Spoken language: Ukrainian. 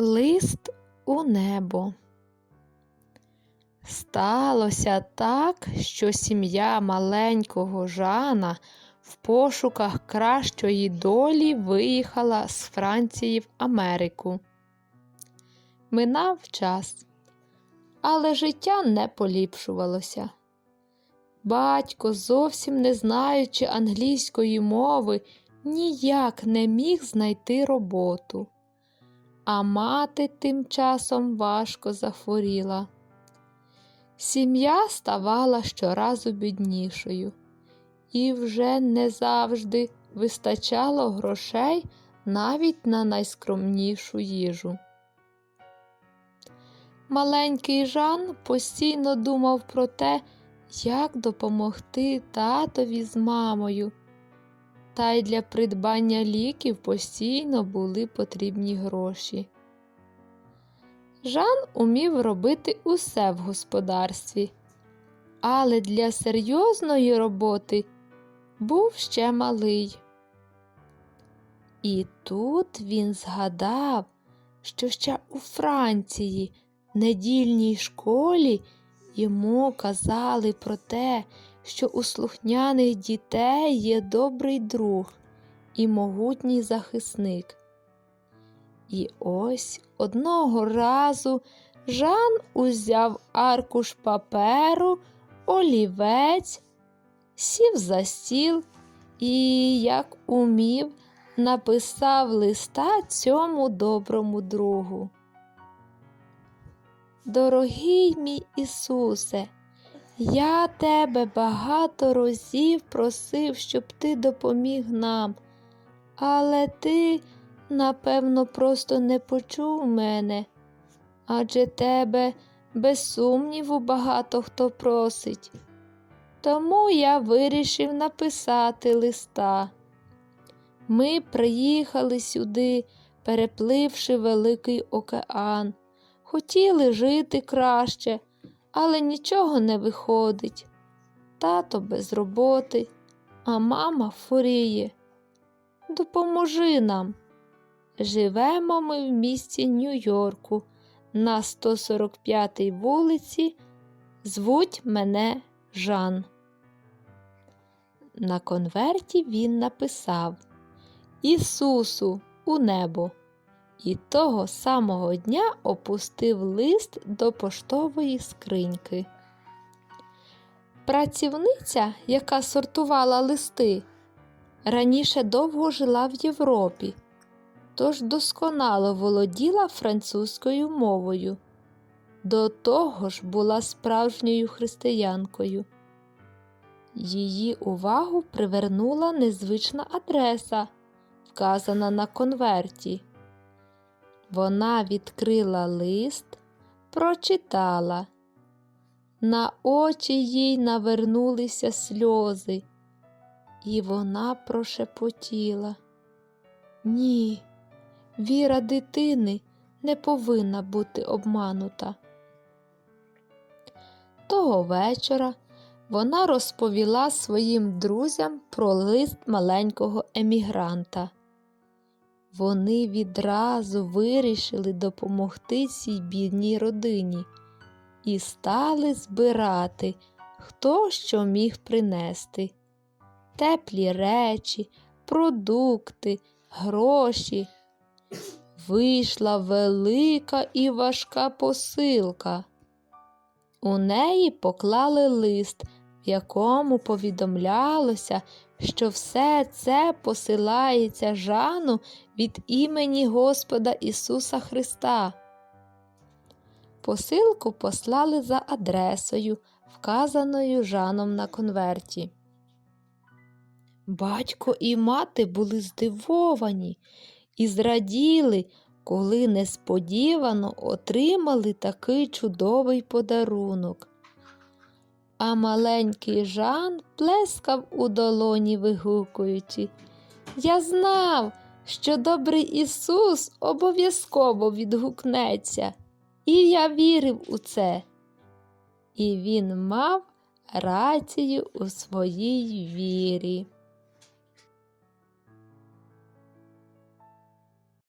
Лист у небо. Сталося так, що сім'я маленького Жана в пошуках кращої долі виїхала з Франції в Америку. Минав час, але життя не поліпшувалося. Батько, зовсім не знаючи англійської мови, ніяк не міг знайти роботу а мати тим часом важко захворіла. Сім'я ставала щоразу біднішою, і вже не завжди вистачало грошей навіть на найскромнішу їжу. Маленький Жан постійно думав про те, як допомогти татові з мамою та й для придбання ліків постійно були потрібні гроші. Жан умів робити усе в господарстві, але для серйозної роботи був ще малий. І тут він згадав, що ще у Франції, недільній школі, йому казали про те, що у слухняних дітей є добрий друг і могутній захисник. І ось одного разу Жан узяв аркуш паперу, олівець, сів за стіл і, як умів, написав листа цьому доброму другу. Дорогий мій Ісусе, я тебе багато разів просив, щоб ти допоміг нам, але ти, напевно, просто не почув мене, адже тебе, без сумніву, багато хто просить. Тому я вирішив написати листа. Ми приїхали сюди, перепливши Великий океан, хотіли жити краще але нічого не виходить. Тато без роботи, а мама фуріє. Допоможи нам. Живемо ми в місті Нью-Йорку на 145-й вулиці. Звуть мене Жан. На конверті він написав Ісусу у небо і того самого дня опустив лист до поштової скриньки. Працівниця, яка сортувала листи, раніше довго жила в Європі, тож досконало володіла французькою мовою. До того ж була справжньою християнкою. Її увагу привернула незвична адреса, вказана на конверті. Вона відкрила лист, прочитала. На очі їй навернулися сльози, і вона прошепотіла. Ні, віра дитини не повинна бути обманута. Того вечора вона розповіла своїм друзям про лист маленького емігранта. Вони відразу вирішили допомогти цій бідній родині і стали збирати, хто що міг принести теплі речі, продукти, гроші. Вийшла велика і важка посилка. У неї поклали лист, в якому повідомлялося, що все це посилається Жану від імені Господа Ісуса Христа. Посилку послали за адресою, вказаною Жаном на конверті. Батько і мати були здивовані і зраділи, коли несподівано отримали такий чудовий подарунок а маленький Жан плескав у долоні, вигукуючи. Я знав, що добрий Ісус обов'язково відгукнеться, і я вірив у це. І він мав рацію у своїй вірі.